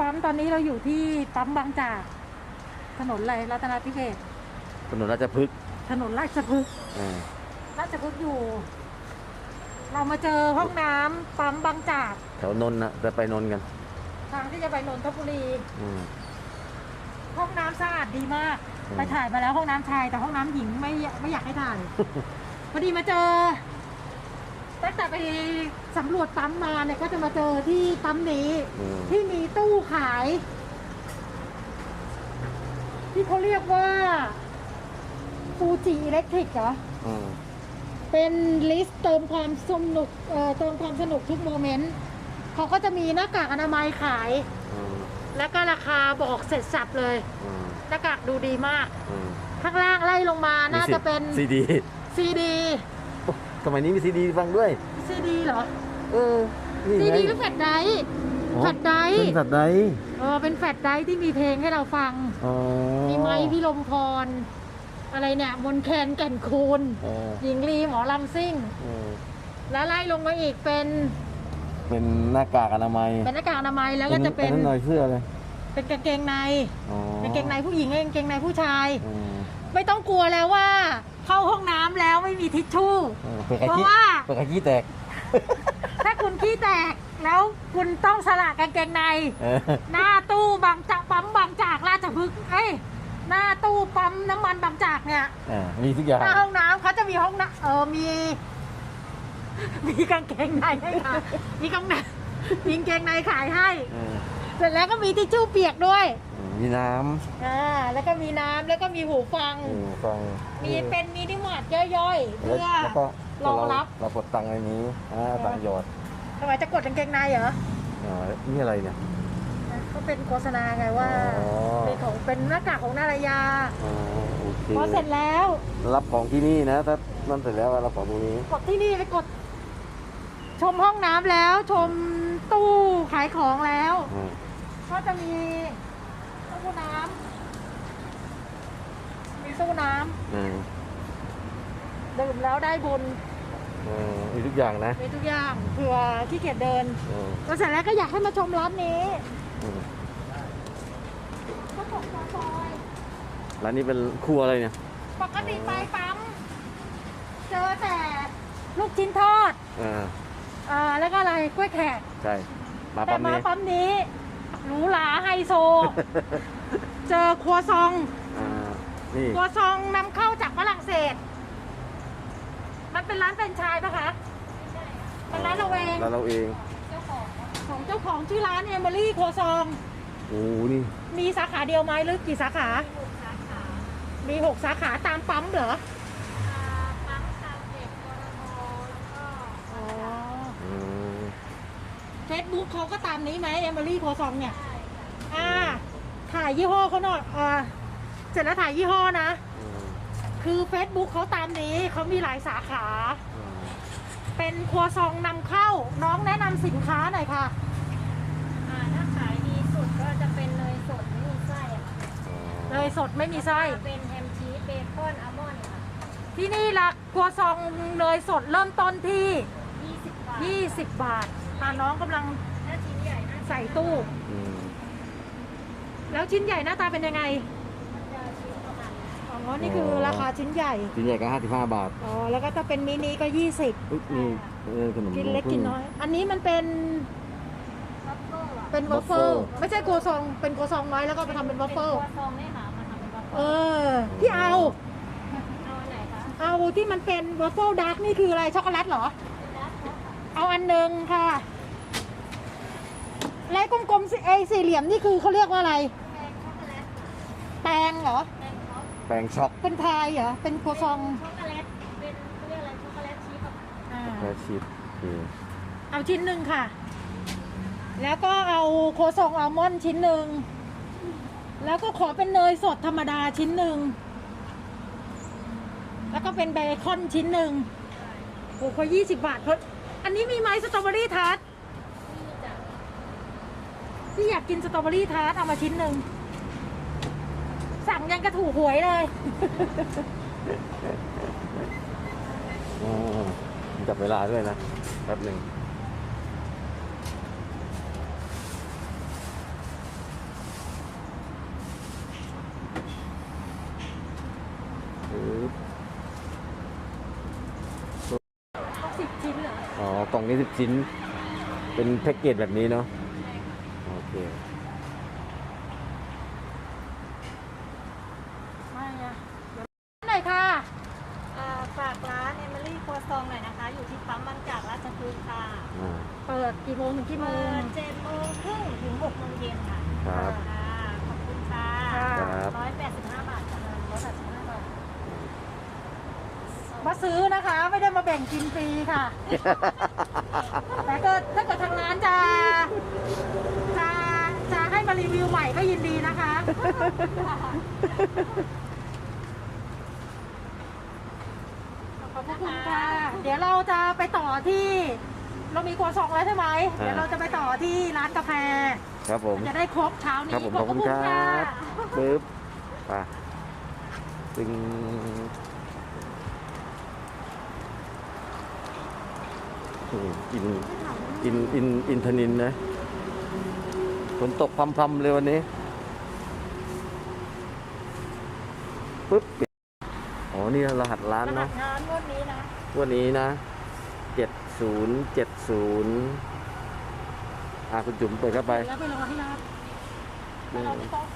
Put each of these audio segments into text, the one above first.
ปั๊มตอนนี้เราอยู่ที่ปั๊มบางจาก ถนนอะไรรัตนพิเศษกถนนราชพฤกษ์ถนนราชพฤกษ์อ่าราชพฤกษ์อยู่ เรามาเจอห้องน้ำปั๊มบางจาก แถวนนท์นะจะไปนนท์กันทางที่จะไปนนทบุรี อืม ห้องน้ำสะอาดดีมาก อืม ไปถ่ายมาแล้วห้องน้ำชายแต่ห้องน้ำหญิงไม่ไม่อยากให้ถ่าย พอดีมาเจอ ตั้งแต่ไปสำรวจปั๊มมาเนี่ยก็จะมาเจอที่ปั๊มนี้ อืม ที่มีตู้ขาย ที่เขาเรียกว่าฟูจิอิเล็กทริกเหรอ อืมเป็นลิสต์เติมความสนุกเอ่อเติมความสนุกทุกโมเมนต์เขาก็จะมีหน้ากากอนามัยขาย อืมแล้วก็ราคาบอกเสร็จสับเลย อืมหน้ากากดูดีมาก อืมข้างล่างไล่ลงมาน่าจะเป็น ซีดีซีดี สมัยนี้มีซีดีฟังด้วย ซีดีเหรอ เออ นี่ซีไงดีก็แฟลชไดรฟ์อ๋อแฟลชไดรฟ์เป็นสัตว์ใดเออเป็นแฟลชไดรฟ์ที่มีเพลงให้เราฟัง อ๋อมีไม้พี่ลมพร อะไรเนี่ย มนแคนแก่นคูณอ๋อหญิงลีหมอลำซิ่งอืมแล้วไล่ลงมาอีกเป็นเป็นหน้ากากอนามัยเป็นหน้ากากอนามัยแล้วก็จะเป็นอันั่นหน่อยเสื้อเลยเป็นกางเกงใน อ๋อกางเกงในผู้หญิงกางเกงในผู้ชาย อืมไม่ต้องกลัวแล้วว่า เข้าห้องน้ำแล้วไม่มีทิชชู่ เออเปิดกระเพราะกี้ว่า เปิดกระกี้แตก ถ้าคุณขี้แตกแล้วคุณต้องสละกางเกงใน เออหน้าตู้บางจากปั๊มบางจากราชพฤกษ์เอ้ยหน้าตู้ปั๊มน้ำมันบางจากเนี่ย เออมีทุกอย่าง หน้าห้องน้ำเขาจะมีห้องน้ำเออมี มีกางเกงในให้ค่ะมีกางในมีกางเกงในขายให้ เออเสร็จแล้วก็มีทิชชู่เปียกด้วย มีน้อ่าแล้วก็มีน้ำแล้วก็มีหูฟังำอืมฟังมีเป็นมินิมาร์ทย่อยๆแล้วเพื่อแล้วก็รองรับเราเรากดตังค์ในนี้อ่าตังค์หยอดทำไมจะกดกางเกงในเหรออ๋อนี่อะไรเนี่ยเขาเป็นโฆษณาไงว่าอ๋อ เป็นของเป็นหน้ากากของนารายาอ๋อโอเคพอเสร็จแล้วรับของที่นี่นะถ้านั่นเสร็จแล้วรับของตรงนี้กดที่นี่ไปกด ชมห้องน้ำแล้วชมตู้ขายของแล้ว อืมก็จะมี ตู้น้ำมีตู้น้อืมำดื่มแล้วได้บุญ อืมมีทุกอย่างนะมีทุกอย่างเผื่อที่เกียจเดินอืมก็เสร็จแล้วก็อยากให้มาชมร้านนี้อืมก็ตกซอยร้านนี้เป็นครัวอะไรเนี่ยปกติไปปั๊มเจอแต่ลูกชิ้นทอดอ่าอ่าแล้วก็อะไรกล้วยแขกใช่มาแต่ปั๊มมานี้ปั๊มนี้ หรูหราไฮโซ เจอครัวซอง อ่านี่ครัวซองนำเข้าจากฝรั่งเศส มันเป็นร้านแฟรนไชส์ปะคะเป็นร้านเราเองแล้วเราเองของเจ้าของชื่อร้านเอมิลี่ครัวซอง โอ้นี่มีสาขาเดียวไหมหรือกี่สาขา มีหกสาขาตามปั๊มเหรออ๋อ อืม เฟซบุ๊กเขาก็ตามนี้ไหมเอมิลี่ครัวซองเนี่ย อ่า ถ่ายยี่ห้อเขาหน่อยอ่าเสร็จแล้วถ่ายยี่ห้อนะ อืมคือ Facebook เขาตามนี้เขามีหลายสาขา อืมเป็นครัวซองนำเข้า น้องแนะนำสินค้าหน่อยค่ะ อ่าถ้าขายดีสุดก็จะเป็นเนยสดไม่มีไส้อะค่ะเนยสดไม่มีไส้เป็นแฮมชีสเบคอนอัลมอนด์ค่ะที่นี่ละครัวซองเนยสดเริ่มต้นที่ 20 บาท 20 บาท อ่าน้องกำลังถ้าชิ้นใหญ่น่าใส่ตู้ อืมแล้วชิ้นใหญ่หน้าตาเป็นยังไงจะชิ้นประมาณนี้อ๋อนี่คือราคาชิ้นใหญ่ ชิ้นใหญ่ก็ห้าสิบห้าบาทอ๋อ แล้วก็ถ้าเป็นมินิก็ 20 อุ๊ยนี่เออขนมกินเล็กกินน้อย อันนี้มันเป็นวัฟเฟิลอะเป็นวอฟเฟิลไม่ใช่ครัวซองเป็นครัวซองน้อยแล้วก็ไปทำเป็นวอฟเฟิลป็นตัวซองเนี่ยค่ะมาทำเป็นวัฟเอเฟิลอพี่เอา เอาอันไหนคะเอาที่มันเป็นวอฟเฟิลดาร์กนี่คืออะไรช็อกโกแลตเหรอเป็นดัสค่ะเอาอันหนึ่งค่ะ และกลมๆสิไอสี่เหลี่ยมนี่คือเขาเรียกว่าอะไรแป้งช็อกโกแลตแปงเหรอ แป้งช็อกแปลงช็อกเป็นพายเหรอ เป็นครัวซองช็อกโกแลต เป็นเขาเรียกอะไร ช็อกโกแลตชีสกับอ่าแค่ชีสโอเคเอาชิ้นหนึ่งค่ะ แล้วก็เอาครัวซองอัลมอนด์ชิ้นหนึ่ง แล้วก็ขอเป็นเนยสดธรรมดาชิ้นหนึ่ง แล้วก็เป็นเบคอนชิ้นหนึ่งโอ้โหยี่สิบบาทเพราะ อันนี้มีไหมสตรอเบอรี่ทาร์ตนี่จะพี่อยากกินสตรอเบอรี่ทาร์ตเอามาชิ้นหนึ่ง สั่งยังกระถูกหวยเลยอ๋อมีจับเวลาด้วยนะแป๊บหนึ่ง นี้สิ บชิ้น เป็นแพ็กเกจแบบนี้เนาะใช่ค่ะโอเคไม่อะเดี๋ยวไหนค่ะ อ่าฝากร้านเอมิลี่ครัวซองหน่อยนะคะ อยู่ที่ปั๊มบางจากราชพฤกษ์ค่ะอ่าเปิดกี่โมงถึงกี่โมเปิง ดเจ็ดโมงครึ่งถึงหกโมงเย็นค่ะครับ ค่ะขอบคุณค่ะครับ ร้อยแปดสิบห้าบาทค่ะร้อยแปดสิบห้าบาท มาซื้อนะคะ ไม่ได้มาแบ่งกินฟรีค่ะ แต่ก็ถ้าเกิดทางร้านจะจะจะให้มารีวิวใหม่ก็ยินดีนะคะ ขอบพระคุณค่ะ เดี๋ยวเราจะไปต่อที่ เรามีครัวซองแล้วใช่ไหม เดี๋ยวเราจะไปต่อที่ร้านกาแฟ ครับผม จะได้ครบเช้าคนี้รับผมขอบคุณครัะบปึ๊บไปตึง อ้โหอินอินอินอินทนินนะฝนตกพรำๆเลยวันนี้ปึ๊บปิดอ๋อ นี่รหัสร้านรหัเนาะสร้านงวดนี้นะวันนี้นะเจ็ดศูนย์เจ็ดศูนย์อะคุณจุ๋มเปิดเข้าไปแล้วไปรอที่ร้านไปรอที่โต๊ะ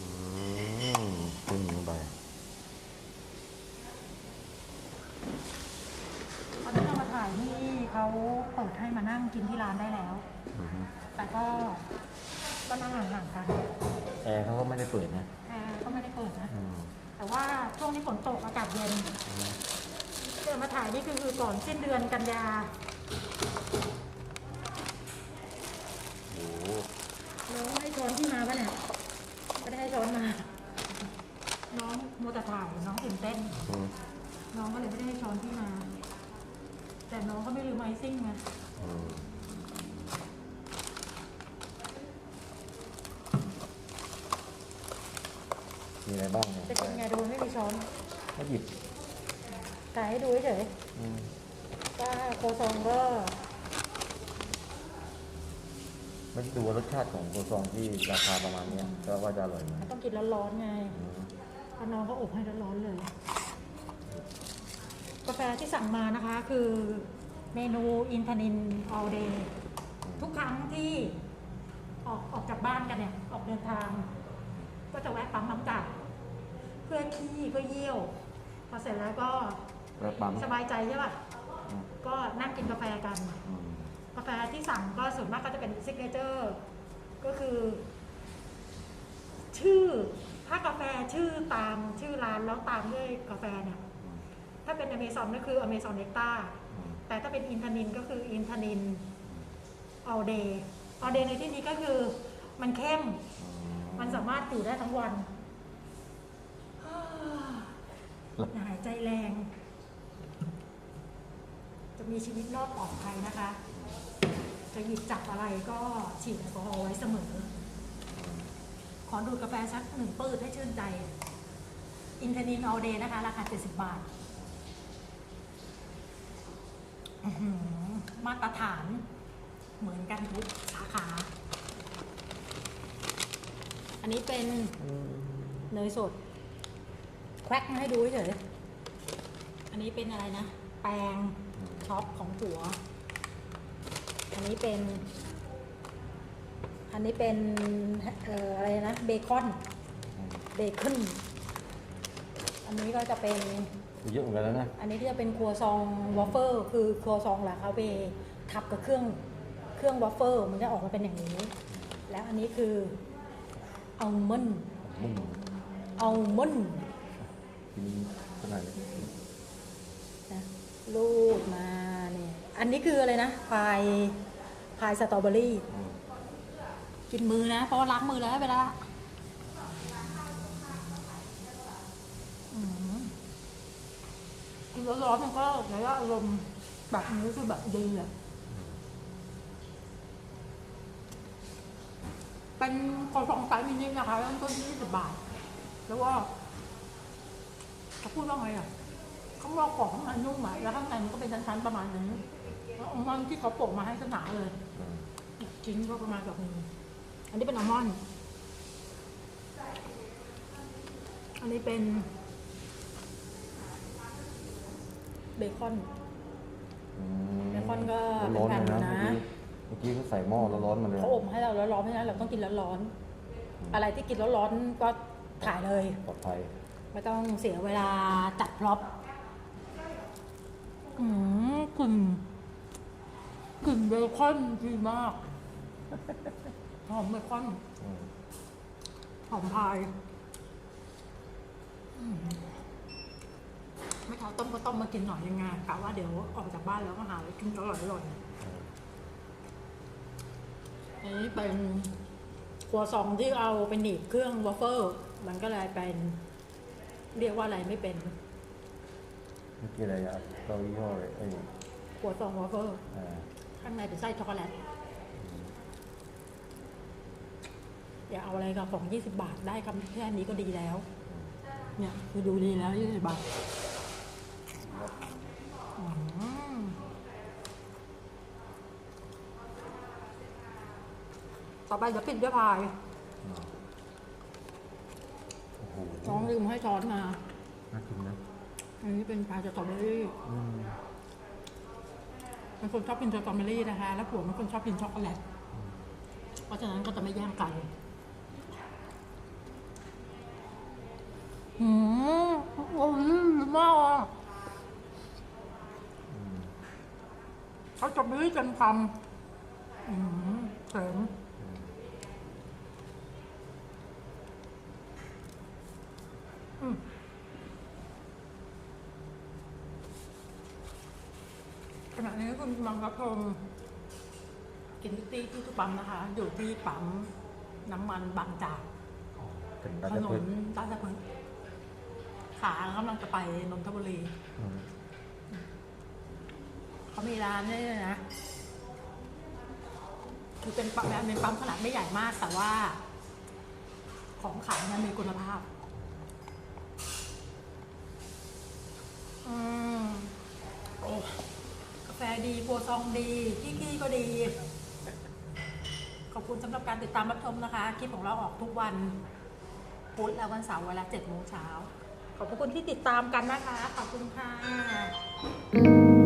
อืมขึ้นลงไป ต อนนี้เรามาถ่ายที่เขาเปิดให้มานั่งกินที่ร้านได้แล้ว อือฮึแต่ก็ก็นั่งห่างๆกันแอร์เขาก็ไม่ได้เปิดนะแอร์ก็ไม่ได้เปิดนะ อืมแต่ว่าช่วงนี้ฝนตกอากาศเย็นเดินมาถ่ายนี่คือคือก่อนสิ้นเดือนกันยา โอ้โหน้องให้ช้อนที่มาปะเนี่ยไม่ได้ให้ช้อนมา น้องโมวแต่ถ่ายน้องตื่นเต้น อืมน้องก็เลยไม่ได้ให้ช้อนที่มา แต่น้องก็ไม่ลืมไอซิ่งไงอืมมีอะไรบ้างเนี่ยจะเป็นไงโดนไม่มีช้อนก็หยิบถ่ายให้ดูเฉยอืมๆว่าโคซองก็ไม่ได้ดูว่ารสชาติของโคซองที่ราคาประมาณเนี้ยก็ว่าจะอร่อยไหมต้องกินร้อนๆไงอืม เพราะน้องก็อบให้ร้อนๆเลย กาแฟที่สั่งมานะคะคือเมนูอินทนินออเดย์ทุกครั้งที่ออกออกจากบ้านกันเนี่ย ออกเดินทาง ก็จะแวะปั๊มน้ำจากเพื่อขี้เพื่อเยี่ยว พอเสร็จแล้วก็แล้วปั๊ม สบายใจใช่ป่ะ อืมก็นั่งกินกาแฟกัน อืมกาแฟที่สั่งก็ส่วนมากก็จะเป็นซิกเนเจอร์ก็คือ ชื่อ ถ้ากาแฟชื่อตามชื่อร้านแล้วตามด้วยกาแฟเนี่ยอืม ถ้าเป็นอเมซอนก็คืออเมซอนเนต้าอืมแต่ถ้าเป็นอินทนินก็คืออินทนินออเดย์ออเดย์ในที่นี้ก็คือมันเข้ม มันสามารถอยู่ได้ทั้งวันอย่าหายใจแรง จะมีชีวิตรอดปลอดภัยนะคะ จะหยิบจับอะไรก็ฉีดแอลกอฮอล์ไว้เสมอ ขอดูดกาแฟสักหนึ่งปืดให้ชื่นใจ อินเทนินออเดย์นะคะ ราคา 70 บาทอื้อหือ มาตรฐาน เหมือนกันทุกสาขา อันนี้เป็นเนยสด แควกมาให้ดูเฉย อันนี้เป็นอะไรนะ แปรงช็อปของผัว อันนี้เป็น อันนี้เป็นเอ่ออะไรนะ เบคอน เบคอน อันนี้ก็จะเป็น เยอะเหมือนกันแล้วนะ อันนี้ก็จะเป็นครัวซองวอฟเฟิลคือครัวซองหลังเอาไปทับกับเครื่องเครื่องวอฟเฟิลมันจะออกมาเป็นอย่างนี้ แล้วอันนี้คืออัลมอนด์บุ้มอัลมอนด์กินขนาดนี้นะรูดมาเนี่ยอันนี้คืออะไรนะพายพายสตรอเบอรี่อืมกินมือนะ เพราะว่าล้างมือแล้วเวลาอืมกิน ร้อนๆมันก็ระยะอารมณ์แบบนี้คือแบบดีอะเป็นคอฟองไซส์มินินะคะเริ่มต้นที่20บาท แล้วก็เขาพูดว่าไงอะข้างนอกกรอบข้างในนุ่มอะแล้วข้างในมันก็เป็นชั้นๆประมาณนี้แล้วอัลมอนด์ที่เขาโปะมาให้สนาเลยอืมชิ้นก็ประมาณแบบนี้อันนี้เป็นอัลมอนด์อันนี้เป็น เบคอนอืมเบคอนก็ร้อนๆเป็นเลยแผ่นะนนะ เมื่อกี้เมื่อกี้เขาใส่หม้อแล้วร้อนมาเลยเขาอบให้เราร้อนๆเพราะฉะนั้นเราต้องกินร้อนๆอะไรที่กินร้อนๆก็ถ่ายเลย ปลอดภัยไม่ต้องเสียเวลาจัดพร็อพอืมกลิ่นกลิ่นเบคอนดีมาก หอมเบคอน อืมหอมพายอืมไม่ เอาต้มก็ต้มมากินหน่อยยังไงกะว่าเดี๋ยวออกจากบ้านแล้วก็หาอะไรกินอร่อยอร่อยๆอันนี้เป็นครัวซองที่เอาไปหนีบเครื่องวอฟเฟิลมันก็เลยเป็น เรียกว่าอะไรไม่เป็นเมื่อกี้อะไรอะเรายี่ห้ออะไรไอ้ครัวซองวอฟเฟิลอ่าข้างในเป็นไส้ช็อกโกแลตอย่าเอาอะไรกับของยี่สิบาทได้คำแค่นี้ก็ดีแล้ว เนี่ยคือดูดีแล้วยี่สิบาท ต่อไปจะปิดด้วยพาย โอ้โหน้องลืมให้ช้อนมา น่ากินนะอันนี้เป็นพายสตรอเบอรี่อืมเป็นคนชอบกินสตรอเบอรี่นะคะ แล้วผัวเป็นคนชอบกินช็อกโกแลต เพราะฉะนั้นก็จะไม่แย่งกัน อืมโอ้ยมากอะอืมเขาจะไม่ได้จนคำอืมเสริมอืมข ณะนี้คุณกำลังรับชมกินทุกที่ที่ทุกปั๊มนะคะ อยู่ที่ปั๊มน้ำมันบางจากเป็นถราชนพฤนกษ์ราชพฤกษ์ขากำลังจะไปนนทบุรี อืมเขามีร้านนี่เลยนะ คือเป็นปั๊มเป็นปั๊มขนาดไม่ใหญ่มาก แต่ว่า ของขายมันมีคุณภาพ อืมโอ้กาแฟ ดีโปรซองดีขี้ขี้ก็ดี ขอบคุณสำหรับการติดตามรับชมนะคะ คลิปของเราออกทุกวันพุธและวันเสาร์เวลา7โมงเช้า ขอบคุณที่ติดตามกันนะคะ ขอบคุณค่ะ